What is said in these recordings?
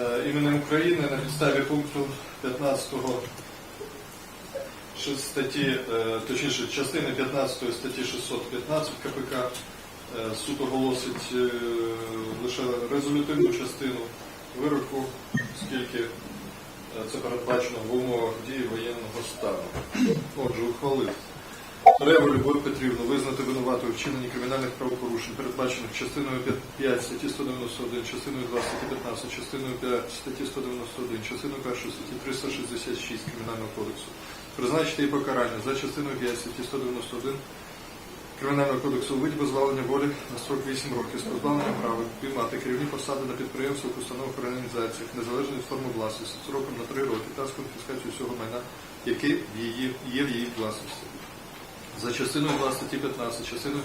е, іменем України на підставі пункту 15 ши- статті, е, точніше, частини 15 статті 615 КПК е, суд оголосить лише резолютивну частину вироку, оскільки це передбачено в умовах дії воєнного стану. Отже, ухвалив. Реву Любов Петрівну визнати винуватою вчиненні кримінальних правопорушень, передбачених частиною 5 статті 191, частиною 2 статті 15, частиною 5 статті 191, частиною 1 статті 366 Кримінального кодексу. Призначити їй покарання за частиною 5 статті 191 Кримінального кодексу виді позбавлення волі на строк 8 років з позбавленням права піймати керівні посади на підприємствах, установах, організаціях, незалежно від форми власності, строком на 3 роки та з конфіскацією всього майна, яке є в її власності. За частиною 2 статті 15, частиною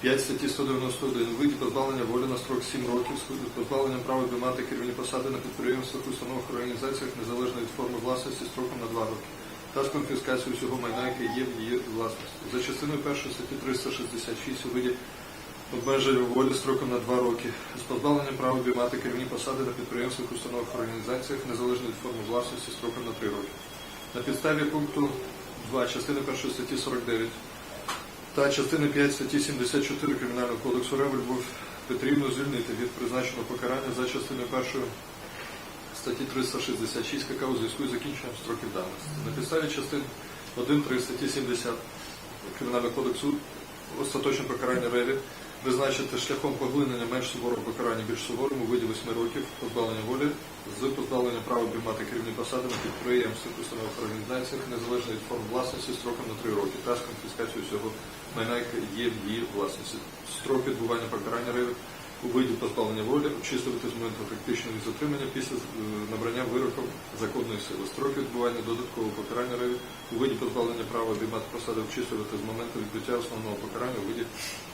5 статті 191 у виді позбавлення волі на строк 7 років з позбавленням права обіймати керівні посади на підприємствах, установах, організаціях, незалежно від форми власності, строком на 2 роки та з конфіскацією всього майна, яке є в її власності. За частиною 1 статті 366 у виді обмеження волі строком на 2 роки з позбавленням права обіймати керівні посади на підприємствах, установах, організаціях, незалежно від форми власності, строком на 3 роки. На підставі пункту 2 частини 1 статті 49 та частини 5 статті 74 Кримінального кодексу РЕВ був потрібно звільнити від призначеного покарання за частиною 1 статті 366 КК у зв'язку з закінченням строків давності. На підставі частин 1.3 статті 70 Кримінального кодексу остаточне покарання РЕВі визначити шляхом поглинення менш суворого покарання більш суворому виді 8 років позбавлення волі з позбавлення права обіймати керівні посади на підприємствах, установах організаціях, незалежно від форм власності, строком на 3 роки та з конфіскацією всього майна, яке є в її власності. Строк відбування покарання у виді позбавлення волі обчислювати з моменту фактичного затримання після е, набрання вироком законної сили. Строки відбування додаткового покарання у виді позбавлення права обіймати посади обчислювати з моменту відбуття основного покарання у виді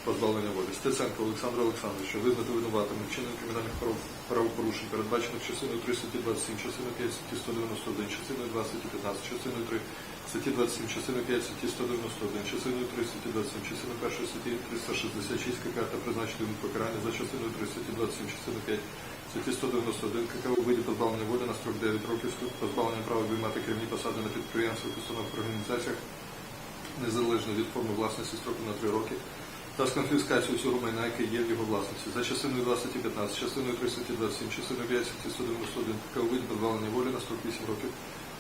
позбавлення волі. Стеценко Олександр Олександрович, визнати винуватим у вчиненні кримінальних прав- правопорушень, передбачених частиною 3 статті 27, частиною 5 статті 191, частиною 2 статті 15, частиною 3 статті 27, частини 5 статті 191, частиною 3 статті 27, частини 1 статті 366 КК та призначити йому покарання за частиною 3 статті 27, частини 5 статті 191 КК у виді позбавлення волі на строк 9 років позбавлення права обіймати керівні посади на підприємствах, установах, організаціях, незалежно від форми власності строку на 3 роки, та з конфіскацією всього майна, яке є в його власності. За частиною 2 статті 15, частиною 3 статті 27, частиною 5 статті 191 КК позбавлення волі на строк 8 років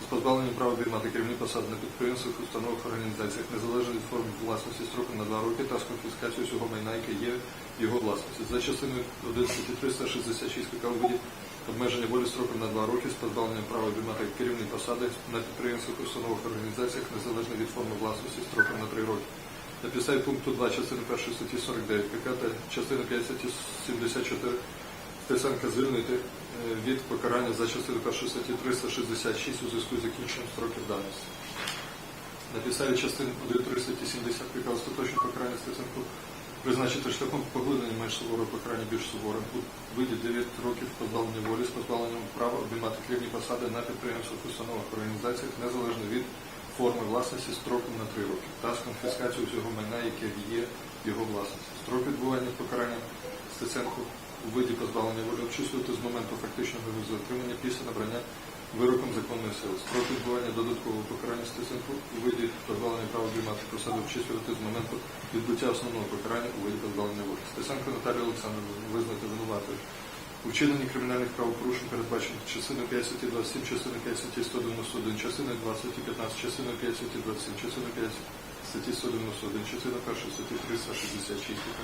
з позбавленням права обіймати керівні посади на підприємствах, установах, організаціях, незалежно від форми власності строком на 2 роки та з конфіскацією всього майна, яке є в його власності. За частиною 1 статті 366 КК у обмеження волі строком на 2 роки з позбавленням права обіймати керівні посади на підприємствах, установах, організаціях, незалежно від форми власності строком на 3 роки. На пункту 2 частини 1 статті 49 КК та частини 5 статті 74 Стеценка звільнити е, від покарання за частину 1 статті 366 у зв'язку з закінченням строків давності. На підставі частин 1 3 статті 70 КК остаточне покарання Стеценку призначити шляхом поглинення менш суворого покарання більш суворим у виді 9 років позбавлення волі з позбавленням права обіймати керівні посади на підприємствах, установах, організаціях незалежно від форми власності строком на 3 роки та з конфіскацією всього майна, яке є його власності. Строк відбування покарання Стеценку у виді позбавлення волі обчислювати з моменту фактичного його затримання після набрання вироком законної сили. Строк відбування додаткового покарання Стеценку у виді позбавлення права обіймати посаду обчислювати з моменту відбуття основного покарання у виді позбавлення волі. Стеценко Наталія Олександровна визнати винуватою у вчиненні кримінальних правопорушень, передбачених частиною 5 статті 27, частиною 5 статті 191, частиною 2 статті 15, частиною 5 статті 27, частиною 5 статті 191, частиною 1 статті 366 КК,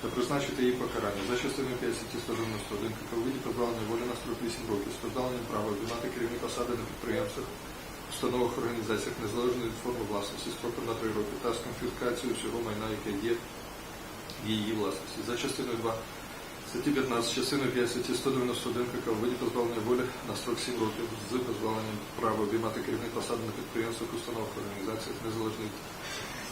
та призначити її покарання за частиною 5 статті 191 КК у виді позбавлення волі на строк 8 років з позбавленням права обіймати керівні посади на підприємствах, установах, організаціях незалежно від форми власності строком на 3 роки та з конфіскацією всього майна, яке є її власності. За частиною 2 статті 15, частиною 5 статті 191 КК виді позбавлення волі на строк 7 років з позбавленням права обіймати керівні посади на підприємствах, установах, організаціях незалежно від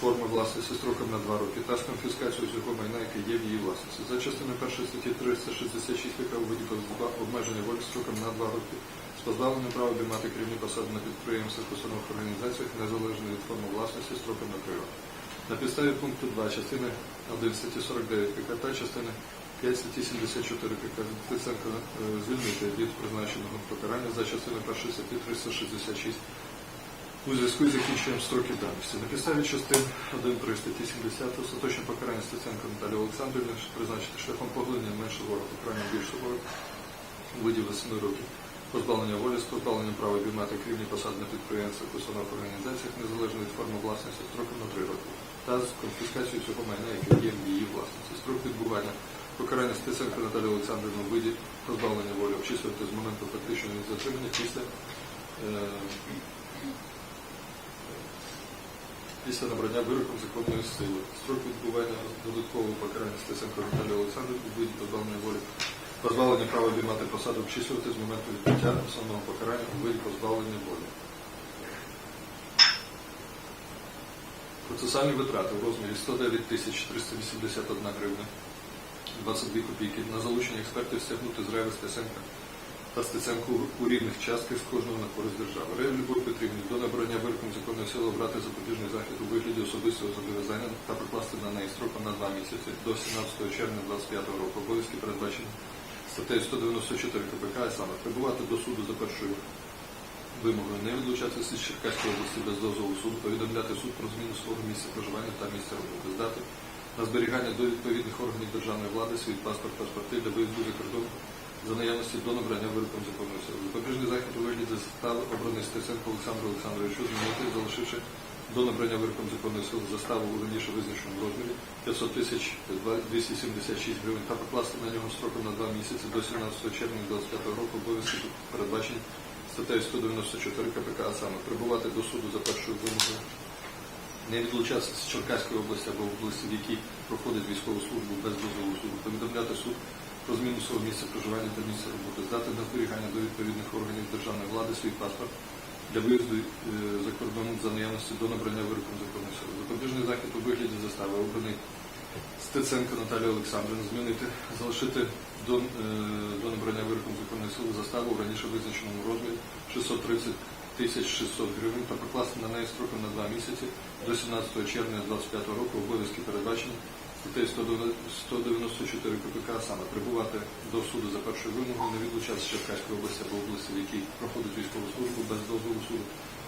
форми власності строком на 2 роки та з конфіскацією всього майна, яке є в її власності. За частиною 1 статті 366 КК виді обмеження волі строком на 2 роки з позбавленням права обіймати керівні посади на підприємствах, установах, організаціях незалежно від форми власності строком на 3 роки. На підставі пункту 2 частини 1 статті 49 КК та частини 5 статті 74 КК звільнити від призначеного покарання за частиною 1 статті 366 у зв'язку з закінченням строків давності. На підставі частин 1.3 статті 70 остаточне покарання Стеценка Наталії Олександрівни призначити шляхом поглинення менше ворога покарання більш суворих у виді 8 років. Позбавлення волі з позбавленням права обіймати керівні посади на підприємствах, установах, організаціях незалежно від форми власності строком на 3 роки та з конфіскацією цього майна, яке є в її власності. Строк відбування покарання Стеценко Наталії Олександрівни у виді позбавлення волі обчислювати з моменту фактичного затримання після е, після набрання вироком законної сили. Строк відбування додаткового покарання Стеценко Наталії Олександрівни у виді позбавлення волі позбавлення права обіймати посаду обчислювати з моменту відбуття основного покарання у виді позбавлення волі. Процесуальні витрати в розмірі 109 тисяч 381 гривня 22 копійки на залучення експертів стягнути з Реви Стеценка та Стеценку у рівних частках з кожного на користь держави. Реві Любов Петрівні до набрання вироком законної сили обрати запобіжний захід у вигляді особистого зобов'язання та прикласти на неї строком на 2 місяці до 17 червня 2025 року. Обов'язки передбачені статтею 194 КПК, а саме прибувати до суду за першою вимогою не відлучатися з Черкаської області без дозволу суду, повідомляти суд про зміну свого місця проживання та місця роботи, здати на зберігання до відповідних органів державної влади свій паспорт паспорти для виїзду за кордон за наявності до набрання вироком законної сили. Запобіжний захід у вигляді застави обраний Стеценко Олександру Олександровичу змінити, залишивши до набрання вироком законної сили заставу у раніше визначеному розмірі 500 тисяч 276 гривень та покласти на нього строком на 2 місяці до 17 червня 2025 року обов'язки передбачені статтею 194 КПК, а саме прибувати до суду за першою вимогою, не відлучатися з Черкаської області або області, в якій проходить військову службу без дозволу суду, повідомляти суд про зміну свого місця проживання та місця роботи, здати на зберігання до відповідних органів державної влади свій паспорт для виїзду е, за кордон за наявності до набрання вироком законної сили. Запобіжний захід у вигляді застави обраний Стеценко Наталія Олександрівна змінити, залишити до, е, до набрання вироком законної сили заставу у раніше визначеному розмірі 630 тисяч 600 гривень та покласти на неї строком на 2 місяці до 17 червня 2025 року обов'язки передбачені статтею 194 КПК, а саме прибувати до суду за першою вимогою, не відлучатися Черкаської області або області, в якій проходить військову службу без дозволу суду,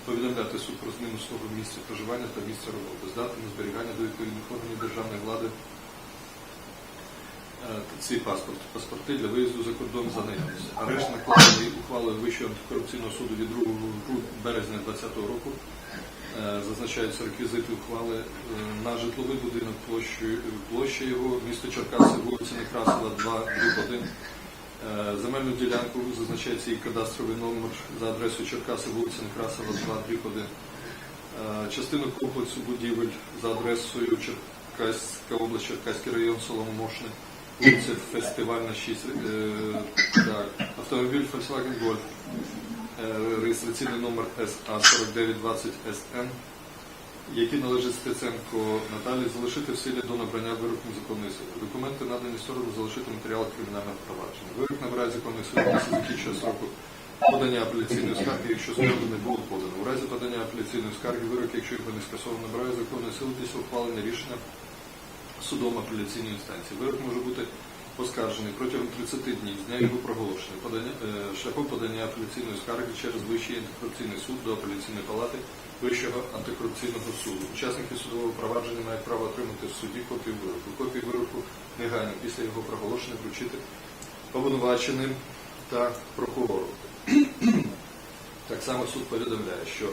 повідомляти суд про зміну свого місця проживання та місця роботи, здати зберігання до відповідних органів державної влади е, свій паспорт, паспорти для виїзду за кордон за наявності. Арешт накладений ухвалою Вищого антикорупційного суду від 2 гру- березня 2020 року. Е, Зазначаються реквізити ухвали е, на житловий будинок площею площа його, місто Черкаси, вулиця Некрасова, 2, дріб 1. Е, Земельну ділянку зазначається її кадастровий номер за адресою Черкаси, вулиця Некрасова, 2, дріб 1. Е, Частину комплексу будівель за адресою Черкаська область, Черкаський район, село Мошне, вулиця Фестивальна 6, е, так, автомобіль Volkswagen Golf, е, реєстраційний номер СА4920СН, який належить Стеценко Наталії, залишити в силі до набрання вироку законної сили. Документи надані сторону залишити матеріали кримінального провадження. Вирок набирає законної сили після закінчення строку подання апеляційної скарги, якщо скарги не було подано. У разі подання апеляційної скарги вирок, якщо його не скасовано, набирає законної сили після ухвалення рішення судом апеляційної інстанції. Вирок може бути оскаржений протягом 30 днів з дня його проголошення, подання, е, шляхом подання апеляційної скарги через Вищий антикорупційний суд до апеляційної палати Вищого антикорупційного суду. Учасники судового провадження мають право отримати в суді копію вироку. Копію вироку негайно після його проголошення вручити обвинуваченим та прокурору. Так само суд повідомляє, що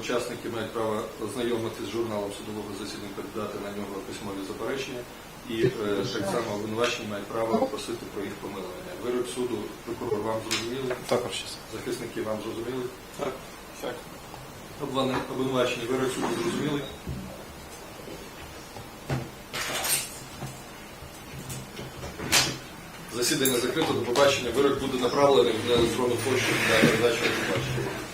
учасники мають право ознайомитися з журналом судового засідання, передати на нього письмові заперечення, і е, так само обвинувачені мають право просити про їх помилування. Вирок суду прокурор вам зрозуміли, Також захисники вам зрозуміли, Так. Так. Обвини- обвинувачені вирок суду зрозуміли. Засідання закрито, до побачення. Вирок буде направлений на електронну пошту для передачі обвинувачення.